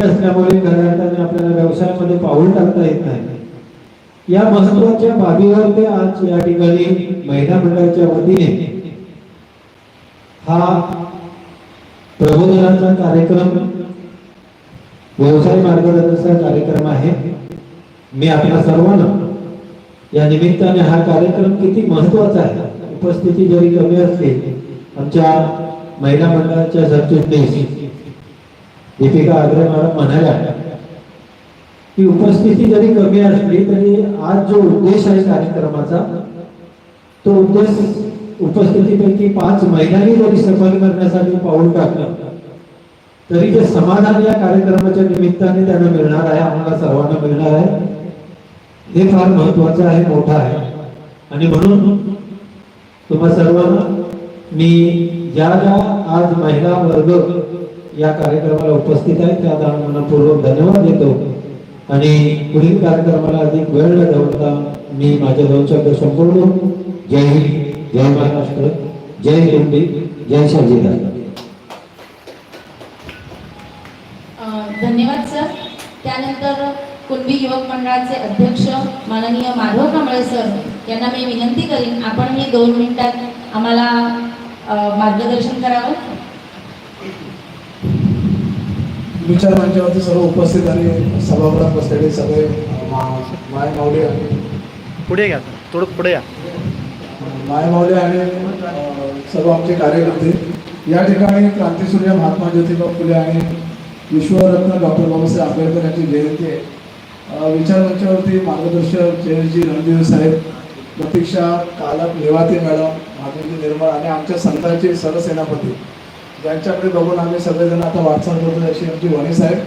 नसल्यामुळे खऱ्या अर्थाने आपल्याला व्यवसायामध्ये पाऊल टाकता येत नाही. या महत्त्वाच्या बाबीवर ते आज या ठिकाणी महिला मंडळाच्या वतीने हा प्रबोधनाचा कार्यक्रम व्यवसाय मार्गदर्शनाचा कार्यक्रम आहे. मी आपल्या सर्वांना या निमित्ताने हा कार्यक्रम किती महत्त्वाचा आहे उपस्थिती जरी कमी असली आमच्या महिला मंडळाच्या सरचिटणीस दीपिका आग्रे मॅडम म्हणाल्या की उपस्थिती जरी कमी असली तरी आज जो उद्देश आहे कार्यक्रमाचा तो उद्देश उपस्थितीपैकी पाच महिलांनी जरी सफल करण्यासाठी पाऊल टाकलं तरी ते समाधान या कार्यक्रमाच्या निमित्ताने त्यांना मिळणार आहे आम्हाला सर्वांना मिळणार आहे हे फार महत्वाचं आहे मोठं आहे. आणि म्हणून तुम्हा सर्वांना मी ज्या ज्या आज महिला वर्ग या कार्यक्रमाला उपस्थित आहेत त्या मनपूर्वक धन्यवाद देतो. आणि पुढील कार्यक्रमाला अधिक वेळ न ठेवता मी माझ्या दोन शब्द संपूर्ण जय हिंद जय महाराष्ट्र जय हिंदी जय संविधान. धन्यवाद सर. त्यानंतर कुणबी युवक मंडळाचे अध्यक्ष माननीय माधव कांबळे सर यांना मी विनंती करीन आपण हे दोन मिनिटात आम्हाला मार्गदर्शन करावं. विचार मंचावरती सर्व उपस्थित आणि सभागृहात बसलेले सगळे माय आणि पुढे घ्या थोडं पुढे या. माय माऊली आणि सर्व आमचे कार्यकर्ते. या ठिकाणी क्रांतीसूर्य महात्मा ज्योतिबा फुले आणि विश्वरत्न डॉक्टर बाबासाहेब आंबेडकर यांची जयंती आहे. विचार मंचावरती मार्गदर्शक जयजी रणदेव साहेब प्रतीक्षा कालक निवाती मॅडम माधुरी निर्मळ आणि आमच्या संतांचे सरसेनापती. ज्यांच्याकडे बघून आम्ही सगळेजण आता वाटचाल करतो अशी आमची वणी साहेब.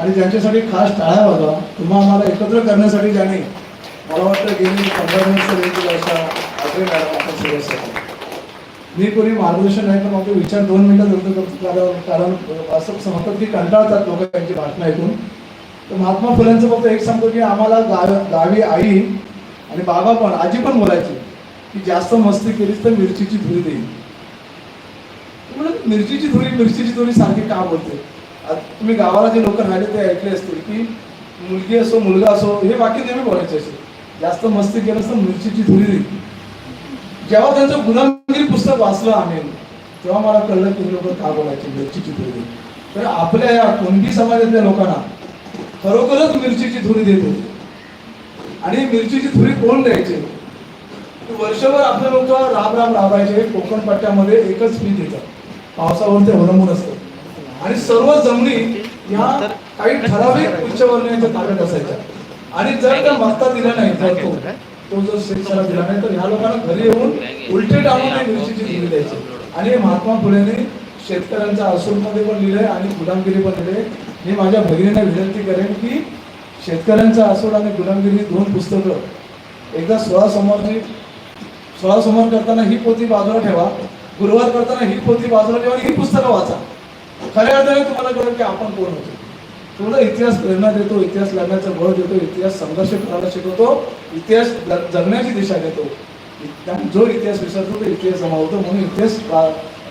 आणि ज्यांच्यासाठी खास टाळा वाजवा तुम्हा आम्हाला एकत्र करण्यासाठी ज्यांनी मला वाटतं गेली पंधरा वर्ष अशा आग्रे मॅडम आपण सदस्य मी कोणी मार्गदर्शन नाही पण माझे विचार दोन मिनिटात व्यक्त करतो कारण कारण असं समजतात की कंटाळतात लोक त्यांची भाषणं ऐकून. तर महात्मा फुलेंचं फक्त एक सांगतो की आम्हाला गाव गावी आई आणि बाबा पण आजी पण बोलायची की जास्त मस्ती केलीस तर मिरचीची धुरी देईल म्हणून मिरचीची धुरी मिरचीची धुरी सारखी का बोलते आता तुम्ही गावाला जे लोक राहिले ते ऐकले असतील की मुलगी असो मुलगा असो हे वाक्य नेहमी बोलायचे असे. जास्त मस्ती केलं असतं मिरचीची धुरी देते जेव्हा त्यांचं गुलामगिरी पुस्तक वाचलं आम्ही तेव्हा मला कळलं की हे लोक का बोलायचे मिरचीची धुरी देईल तर आपल्या या कोणती समाजातल्या लोकांना खरोखरच मिरचीची धुरी देत होती. आणि मिरचीची धुरी कोण द्यायचे? वर्षभर आपले लोक राम राम राबायचे कोकण पट्ट्यामध्ये एकच फी देतात पावसावर ते अवलंबून असतं. आणि सर्व जमिनी ह्या काही ठराविक उच्चवर्णीयांच्या ताब्यात असायच्या. आणि जर त्या मागता दिला नाही जर तो तो जर शेतकऱ्याला दिला नाही तर ह्या लोकांना घरी येऊन उलटे टाकून ते मिरचीची धुरी द्यायची आणि महात्मा फुलेने शेतकऱ्यांच्या असूरमध्ये पण लिहिलंय आणि गुलामगिरी पण लिहिलंय मी माझ्या भगिनीला विनंती करेन की शेतकऱ्यांचा असूर आणि गुलामगिरी दोन पुस्तकं एकदा सोळा सोमवारची सोळा सोमवार करताना ही पोथी बाजूला ठेवा. गुरुवार करताना ही पोथी बाजूला ठेवा ही पुस्तकं वाचा. खऱ्या अर्थाने तुम्हाला कळेल की आपण कोण होतो. तुम्हाला इतिहास प्रेरणा देतो इतिहास लढण्याचा बळ देतो इतिहास संघर्ष करायला शिकवतो इतिहास जगण्याची दिशा देतो जो इतिहास विसरतो तो इतिहास जमावतो म्हणून इतिहास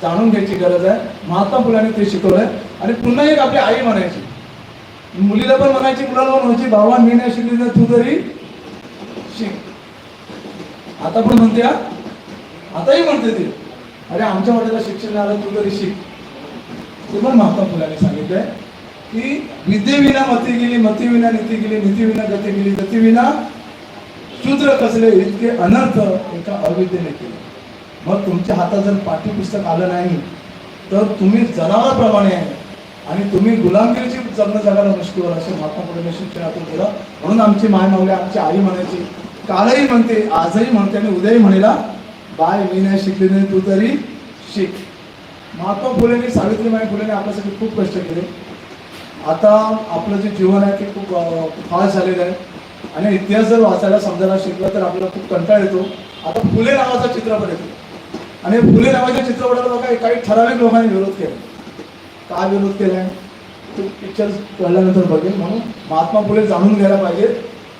जाणून घ्यायची गरज आहे. महात्मा फुलांनी ते शिकवलंय. आणि पुन्हा एक आपली आई म्हणायची. मुलीला पण म्हणायची मुलाला पण म्हणायची बाबा मी नाही शिकली तर तू तरी शिक. आता पण म्हणते आताही म्हणते ती. अरे आमच्या वाट्याला शिक्षण आलं तू तरी शिक. ते पण महात्मा फुलाने सांगितलंय की विद्येविना मती गेली मतीविना नीती गेली नीतीविना गती गेली गतीविना शूद्र कसले इतके अनर्थ एका अविद्येने केले. मग तुमच्या हातात जर पाठ्यपुस्तक आलं नाही तर तुम्ही जनावराप्रमाणे आहे. आणि तुम्ही गुलामगिरीची जगणं जगायला मुश्किल असे महात्मा फुलेने शिक्षणातून केलं. म्हणून आमची माय मावल्या आमची आई म्हणायची कालही म्हणते आजही म्हणते आणि उद्याही म्हणेला बाय मी नाही शिकली नाही तू तरी शिक. महात्मा फुलेने सावित्रीबाई फुलेने आपल्यासाठी खूप कष्ट केले. आता आपलं जे जीवन आहे ते खूप अं, फास्ट झालेलं आहे. आणि इतिहास जर वाचायला समजायला शिकलं तर आपल्याला खूप कंटाळ येतो. आता फुले नावाचा चित्रपट येतो. आणि फुले नावाच्या चित्रपटाला बघा काही ठराविक लोकांनी विरोध केला. का विरोध केलाय तो पिक्चर कळल्यानंतर बघेल म्हणून महात्मा फुले जाणून घ्यायला पाहिजेत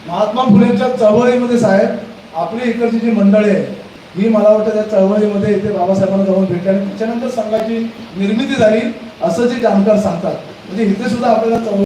महात्मा फुलेंच्या चळवळीमध्ये साहेब आपली इकडची जी मंडळी आहे ही मला वाटतं त्या चळवळीमध्ये इथे बाबासाहेबांना जाऊन भेटले आणि त्याच्यानंतर संघाची निर्मिती झाली असं जे जाणकार सांगतात. म्हणजे इथे सुद्धा आपल्याला चळवळ